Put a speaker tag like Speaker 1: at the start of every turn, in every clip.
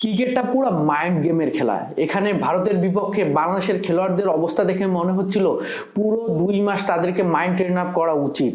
Speaker 1: ক্রিকেটটা পুরো মাইন্ড গেমের খেলা। এখানে ভারতের বিপক্ষে বাংলাদেশের খেলোয়াড়দের অবস্থা দেখে মনে হচ্ছিল পুরো দুই মাস তাদেরকে মাইন্ড ট্রেন আপ করা উচিত।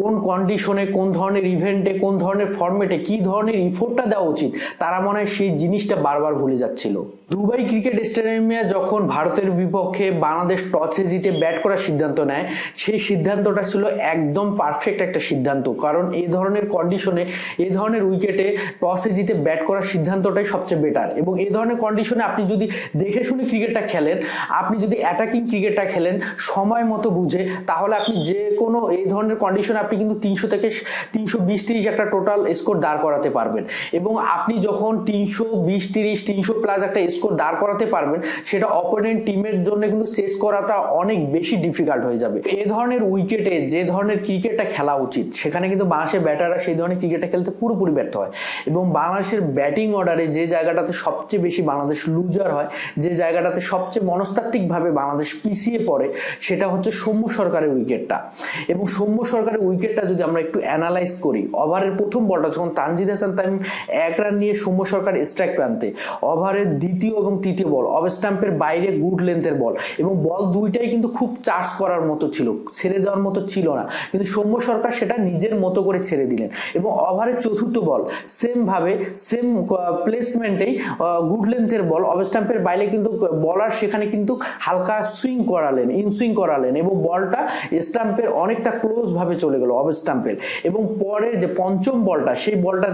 Speaker 1: কোন কন্ডিশনে কোন ধরনের ইভেন্টে কোন ধরনের ফর্মেটে কি ধরনের ইফোর্টটা দেওয়া উচিত, তারা মনে হয় সেই জিনিসটা বারবার ভুলে যাচ্ছিল। দুবাই ক্রিকেট স্টেডিয়ামে যখন ভারতের বিপক্ষে বাংলাদেশ টসে জিতে ব্যাট করার সিদ্ধান্ত নেয়, সেই সিদ্ধান্তটা ছিল একদম পারফেক্ট একটা সিদ্ধান্ত। কারণ এই ধরনের কন্ডিশনে এই ধরনের উইকেটে টসে জিতে ব্যাট করার সিদ্ধান্তটাই সবচেয়ে বেটার এবং এই ধরনের কন্ডিশনে আপনি যদি দেখে শুনে ক্রিকেটটা খেলেন, আপনি যদি অ্যাটাকিং ক্রিকেটটা খেলেন, সময় মতো বুঝে, তাহলে আপনি যে কোনো এই ধরনের কন্ডিশনে আপনি কিন্তু তিনশো থেকে তিনশো বিশ তিরিশ একটা টোটাল স্কোর দাঁড় করাতে পারবেন। এবং আপনি যখন তিনশো বিশ তিরিশ তিনশো প্লাস একটা স্কোর দাঁড় করাতে পারবেন, সেটা অপোনেন্ট টিমের জন্য কিন্তু শেষ করাটা অনেক বেশি ডিফিকাল্ট হয়ে যাবে। এ ধরনের উইকেটে যে ধরনের ক্রিকেটটা খেলা উচিত, সেখানে কিন্তু বাংলাদেশের ব্যাটাররা সেই ধরনের ক্রিকেটটা খেলতে পুরোপুরি ব্যর্থ হয়। এবং বাংলাদেশের ব্যাটিং অর্ডারে যে জায়গাটাতে সবচেয়ে বেশি বাংলাদেশ লুজার হয়, যে জায়গাটাতে সবচেয়ে মনস্তাত্ত্বিকভাবে বাংলাদেশ পিছিয়ে পড়ে, সেটা হচ্ছে সৌম্য সরকারের উইকেটটা। এবং সৌম্য সরকারের উইকেটটা যদি আমরা একটু অ্যানালাইজ করি ওভারের প্রথম বলটা যখন তানজিদ হাসান তামিম এক রান নিয়ে সৌম্য সরকার স্ট্রাইক প্রান্তে ওভারের দ্বিতীয় এবং তৃতীয় বল অফ স্টাম্পের বাইরে গুড লেন্থের বল, এবং বল দুইটাই কিন্তু খুব চার্জ করার মতো ছিল, ছেড়ে দেওয়ার মতো ছিল না। কিন্তু সৌম্য সরকার সেটা নিজের মতো করে ছেড়ে দিলেন। এবং ওভারের চতুর্থ বল সেমভাবে সেম ভাবে সেম গুড লেন্থের বল অফ স্টাম্পের বাইরে কিন্তু বলার সেখানে কিন্তু হালকা সুইং করালেন ইন সুইং করালেন এবং বলটা স্টাম্পের অনেকটা ক্লোজ ভাবে চলে গেল অফ স্টাম্পের এবং পরের যে পঞ্চম বলটা সেই বলটা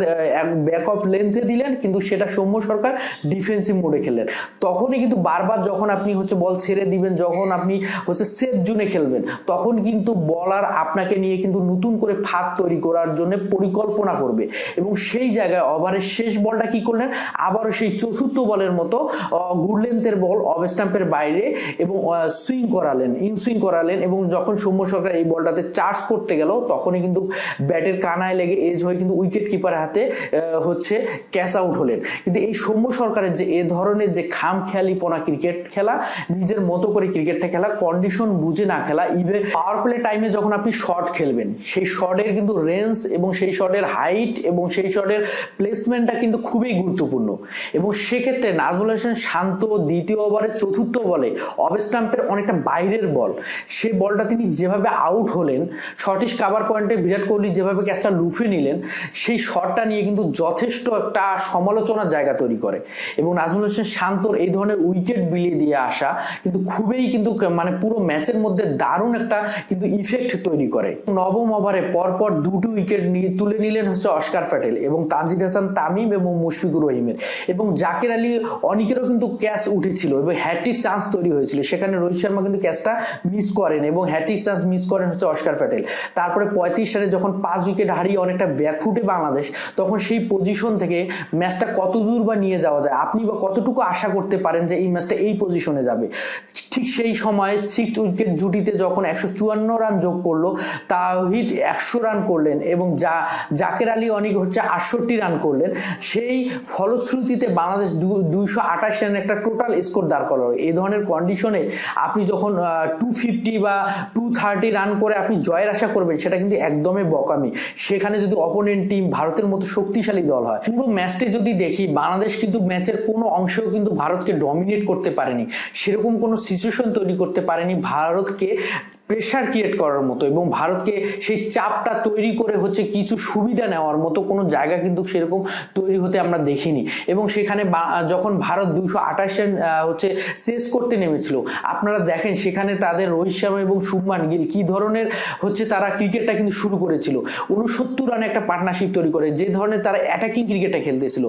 Speaker 1: ব্যাক অফ লেন্থে দিলেন, কিন্তু সেটা সৌম্য সরকার ডিফেন্সিভ মোডে খেললেন। তখনই কিন্তু বারবার যখন আপনি হচ্ছে বল ছেড়ে দিবেন, যখন আপনি হচ্ছে সেফ জোনে খেলবেন, তখন কিন্তু বলার আপনাকে নিয়ে কিন্তু নতুন করে ফাঁদ তৈরি করার জন্য পরিকল্পনা করবে। এবং সেই জায়গায় ওভারের শেষ বলটা কি করলেন? আবারও সেই চতুর্থ বলের মতো গুড লেন্থের বল অফ স্টাম্পের বাইরে এবং সুইং করালেন ইন সুইং করালেন এবং যখন সৌম্য সরকার এই বলটাতে চার্জ করতে গেল, তখনই কিন্তু ব্যাটের কানায় লেগে এজ হয়ে কিন্তু উইকেট কিপারের হাতে হচ্ছে ক্যাচ আউট হলেন। কিন্তু এই সৌম্য সরকারের যে এ ধরনের যে খাম খেয়ালিপনা ক্রিকেট খেলা, নিজের মতো করে ক্রিকেটটা খেলা কন্ডিশন বুঝে না খেলা ইভেন পাওয়ার প্লে টাইমে যখন আপনি শট খেলবেন, সেই শটের কিন্তু রেঞ্জ এবং সেই শটের হাইট এবং সেই শটের প্লেসমেন্টটা কিন্তু খুবই গুরুত্বপূর্ণ। এবং সেক্ষেত্রে নাজমুল হোসেন শান্ত দ্বিতীয় ওভারের চতুর্থ বলে অফ স্টাম্পের অনেকটা বাইরের বল। সেই বলটা তিনি যেভাবে আউট হলেন শর্টিশ কাভার পয়েন্টে বিরাট কোহলি যেভাবে ক্যাচটা লুফে নিলেন, সেই শটটা নিয়ে কিন্তু যথেষ্ট একটা সমালোচনার জায়গা তৈরি করে। এবং নাজমুল হোসেন শান্তর এই ধরনের উইকেট বিলিয়ে দিয়ে আসা কিন্তু খুবই কিন্তু মানে পুরো ম্যাচের মধ্যে দারুণ একটা কিন্তু ইফেক্ট তৈরি করে। নবম ওভারে পরপর দুটো উইকেট নিয়ে তুলে নিলেন হচ্ছে অস্কার প্যাটেল এবং তানজিদ হাসান, তামিম এবং মুশফিকুর রহিমের। এবং জাকের আলী অনেকেরও কিন্তু ক্যাচ উঠেছিল এবং হ্যাট্রিক চান্স তৈরি হয়েছিল। সেখানে রোহিত শর্মা কিন্তু ক্যাচটা মিস করেন এবং হ্যাট্রিক চান্স মিস করেন হচ্ছে অস্কার প্যাটেল। তারপরে পঁয়ত্রিশ রানে যখন পাঁচ উইকেট হারিয়ে অনেকটা ব্যাকফুটে বাংলাদেশ, তখন সেই পজিশন থেকে ম্যাচটা কত দূর বা নিয়ে যাওয়া যায়? আপনি বা কতটুকু আশা করতে পারেন যে এই ম্যাচটা এই পজিশনে যাবে? ঠিক সেই সময় সিক্স উইকেট জুটিতে যখন একশো চুয়ান্ন রান যোগ করল তাহিদ একশো রান করলেন এবং যা, জাকের আলী অনেক হচ্ছে আটষট্টি রান করলেন। সেই ফলশ্রুতিতে বাংলাদেশ দুইশো আঠাশ রানের একটা টোটাল স্কোর দাঁড় করালো। এই ধরনের কন্ডিশনে আপনি যখন টু ফিফটি বা টু থার্টি রান করে আপনি জয়ের আশা করবেন, সেটা কিন্তু একদমই বকামি। সেখানে যদি অপোনেন্ট টিম ভারতের মতো শক্তিশালী দল হয়, পুরো ম্যাচটি যদি দেখি, বাংলাদেশ কিন্তু ম্যাচের কোনো অংশেও কিন্তু ভারতকে ডমিনেট করতে পারেনি। সেরকম কোনো সিচুয়েশন তৈরি করতে পারেনি। ভারতকে প্রেশার ক্রিয়েট করার মতো এবং ভারতকে সেই চাপটা তৈরি করে হচ্ছে কিছু সুবিধা নেওয়ার মতো কোনো জায়গা কিন্তু সেরকম তৈরি হতে আমরা দেখিনি। এবং সেখানে যখন ভারত দুইশো আঠাশ রান হচ্ছে শেষ করতে নেমেছিল, আপনারা দেখেন সেখানে তাদের রোহিত শর্মা এবং শুভমান গিল কি ধরনের হচ্ছে তারা ক্রিকেটটা কিন্তু শুরু করেছিল। উনসত্তর রানে একটা পার্টনারশিপ তৈরি করে, যে ধরনের তারা অ্যাটাকিং ক্রিকেটটা খেলতেছিল।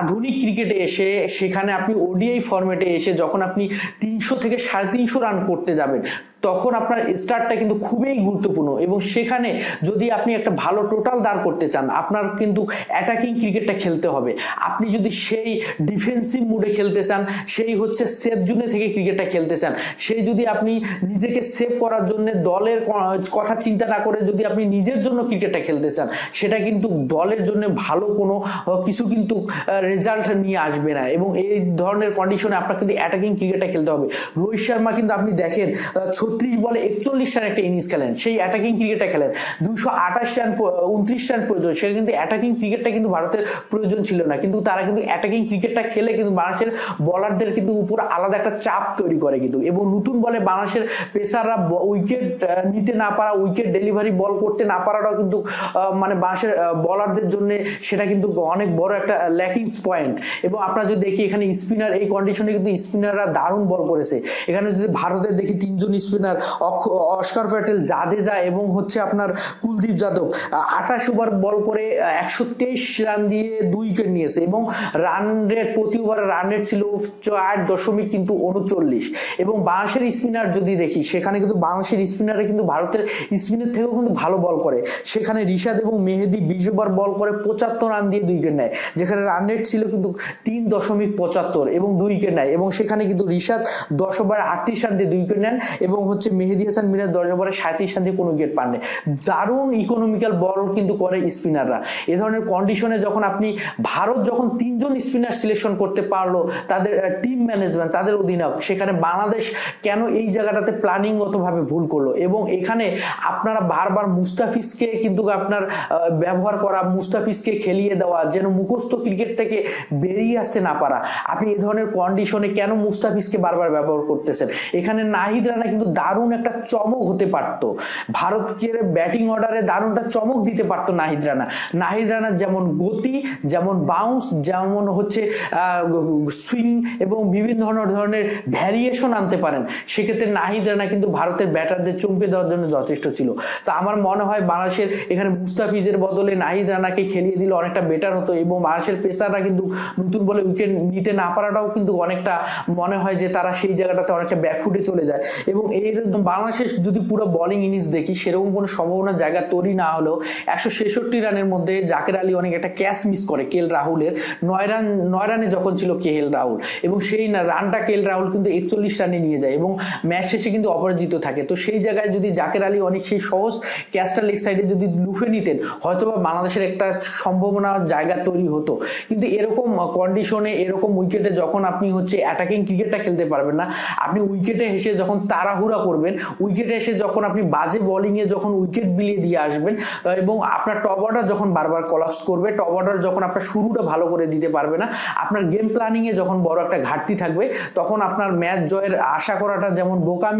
Speaker 1: আধুনিক ক্রিকেটে এসে, সেখানে আপনি ওডিআই ফরম্যাটে এসে যখন আপনি তিনশো থেকে সাড়ে তিনশো রান করতে যাবেন তখন আপনার স্টার্টটা কিন্তু খুবই গুরুত্বপূর্ণ এবং সেখানে যদি আপনি একটা ভালো টোটাল দাঁড় করতে চান, আপনার কিন্তু অ্যাটাকিং ক্রিকেটটা খেলতে হবে। আপনি যদি সেই ডিফেন্সিভ মুডে খেলতে চান, সেই হচ্ছে সেফ জোনে থেকে ক্রিকেটটা খেলতে চান, সেই যদি আপনি নিজেকে সেভ করার জন্য দলের কথা চিন্তা না করে যদি আপনি নিজের জন্য ক্রিকেটটা খেলতে চান, সেটা কিন্তু দলের জন্য ভালো কোনো কিছু কিন্তু রেজাল্ট নিয়ে আসবে না এবং এই ধরনের কন্ডিশনে আপনার কিন্তু অ্যাটাকিং ক্রিকেটটা খেলতে হবে। রোহিত শর্মা কিন্তু আপনি দেখেন ছত্রিশ বলে একচল্লিশ রান একটা ইনিংস খেলেন। সেই অ্যাটাকিং ক্রিকেটটা খেলেন। দুশো আঠাশ রান উনত্রিশ রান প্রয়োজন। সে কিন্তু অ্যাটাকিং ক্রিকেটটা কিন্তু ভারতের প্রয়োজন ছিল না। কিন্তু তারা কিন্তু অ্যাটাকিং ক্রিকেটটা খেলে কিন্তু বাংলাদেশের বলারদের কিন্তু উপর আলাদা একটা চাপ তৈরি করে কিন্তু। এবং নতুন বলে বাংলাদেশের পেসাররা উইকেট নিতে না পারা উইকেট ডেলিভারি বল করতে না পারাটাও কিন্তু মানে বাংলাদেশের বলারদের জন্য সেটা কিন্তু অনেক বড় একটা ল্যাকিংস পয়েন্ট এবং আপনারা যদি দেখি এখানে স্পিনার এই কন্ডিশনে কিন্তু স্পিনাররা দারুণ বল করেছে। এখানে যদি ভারতের দেখি তিনজন স্পিনার অস্কার প্যাটেল, জাদেজা এবং হচ্ছে আপনার কুলদীপ যাদব আঠাশ ওভার বল করে একশো তেইশ রান দিয়ে দুই উইকেট নিয়েছে এবং রান রেট প্রতি ওভারে রান রেট ছিল আট দশমিক কিন্তু উনচল্লিশ। এবং বাংলাদেশের স্পিনার যদি দেখি, সেখানে কিন্তু বাংলাদেশের স্পিনারে কিন্তু ভারতের স্পিনের থেকেও কিন্তু ভালো বল করে। সেখানে রিশাদ এবং মেহেদি বিশ ওভার বল করে পঁচাত্তর রান দিয়ে দুই উইকেট নেয়। যেখানে রান রেট ছিল কিন্তু তিন দশমিক পঁচাত্তর এবং দুই উইকেট নেয়। এবং সেখানে কিন্তু রিশাদ দশ ওভারে আটত্রিশ রান দিয়ে দুই উইকেট নেন এবং হচ্ছে মেহেদি হাসান মিরাজ দশ ওভারে সাঁত্রিশ রান দিয়ে কোনো উইকেট পাননি। দারুণ ইকোনমিক্যাল বল কিন্তু করে স্পিনাররা এ ধরনের কন্ডিশনে যখন আপনি ভারত যখন তিনজন স্পিনার সিলেকশন করতে পারল, তাদের টিম ম্যানেজমেন্ট তাদের অধিনায়ক, সেখানে বাংলাদেশ কেন এই জায়গাটাতে প্ল্যানিংগতভাবে ভুল করল? এবং এখানে আপনারা বারবার মুস্তাফিজকে কিন্তু আপনার ব্যবহার করা, মুস্তাফিজকে খেলিয়ে দেওয়া, যেন মুখস্থ ক্রিকেট থেকে বেরিয়ে আসতে না পারা। আপনি এ ধরনের কন্ডিশনে কেন মুস্তাফিজকে বারবার ব্যবহার করতেছেন? এখানে নাহিদ রানা কিন্তু দারুণ একটা চমক হতে পারত। ভারতকে ব্যাটিং অর্ডারে দারুণ একটা চমক দিতে পারতো নাহিদ রানা। নাহিদ রানার যেমন গতি, যেমন বাউন্স যেমন হচ্ছে সুইং এবং বিভিন্ন ধরনের ধরনের ভ্যারিয়েশন আনতে পারেন, সেক্ষেত্রে নাহিদ রানা কিন্তু ভারতের ব্যাটারদের চমকে দেওয়ার জন্য যথেষ্ট ছিল। তো আমার মনে হয় বাংলাদেশের এখানে মুস্তাফিজের বদলে নাহিদ রানাকে খেলিয়ে দিলে অনেকটা বেটার হতো এবং বাংলাদেশের পেসাররা কিন্তু নতুন বলে উইকেট নিতে না পারাটাও কিন্তু অনেকটা মনে হয় যে তারা সেই জায়গাটাতে অনেকটা ব্যাকফুটে চলে যায়। এবং এরকম বাংলাদেশের যদি পুরো বোলিং ইনিংস দেখি, সেরকম কোনো সম্ভাবনার জায়গা তৈরি না হলেও একশো ছেষট্টি রানের মধ্যে জাকের আলী অনেক একটা ক্যাচ মিস করে কেএল রাহুলের। নয় রান, নয় রানে যখন ছিল কেএল রাহুল। এবং সেই রানটা কেএল রাহুল কিন্তু একচল্লিশ রানে নিয়ে যায় এবং ম্যাচ শেষে কিন্তু অপরাজিত থাকে। তো সেই জায়গায় যদি জাকের আলী অনেক সেই সহজ ক্যাচটা লেগ সাইডে যদি লুফে নিতেন, হয়তোবা বাংলাদেশের একটা সম্ভাবনা জায়গা তৈরি হতো। কিন্তু এরকম কন্ডিশনে এরকম উইকেটে যখন আপনি হচ্ছে অ্যাটাকিং ক্রিকেটটা খেলতে পারবেন না, আপনি উইকেটে হেসে যখন তাড়াহুড়া করবেন। উইকেটে এসে যখন আপনি বাজে বলিংয়ে যখন উইকেট বিলিয়ে দিয়ে আসবেন এবং আপনার টপ অর্ডার যখন বারবার কলাপস করবে টপ অর্ডার যখন আপনার শুরুটা ভালো করে দিতে পারবে না, আপনার গেম প্ল্যানিংয়ে যখন বড় একটা ঘাটতি থাকবে, তখন আপনার ম্যাচ জয়ের আশা করাটা যেমন বোকামি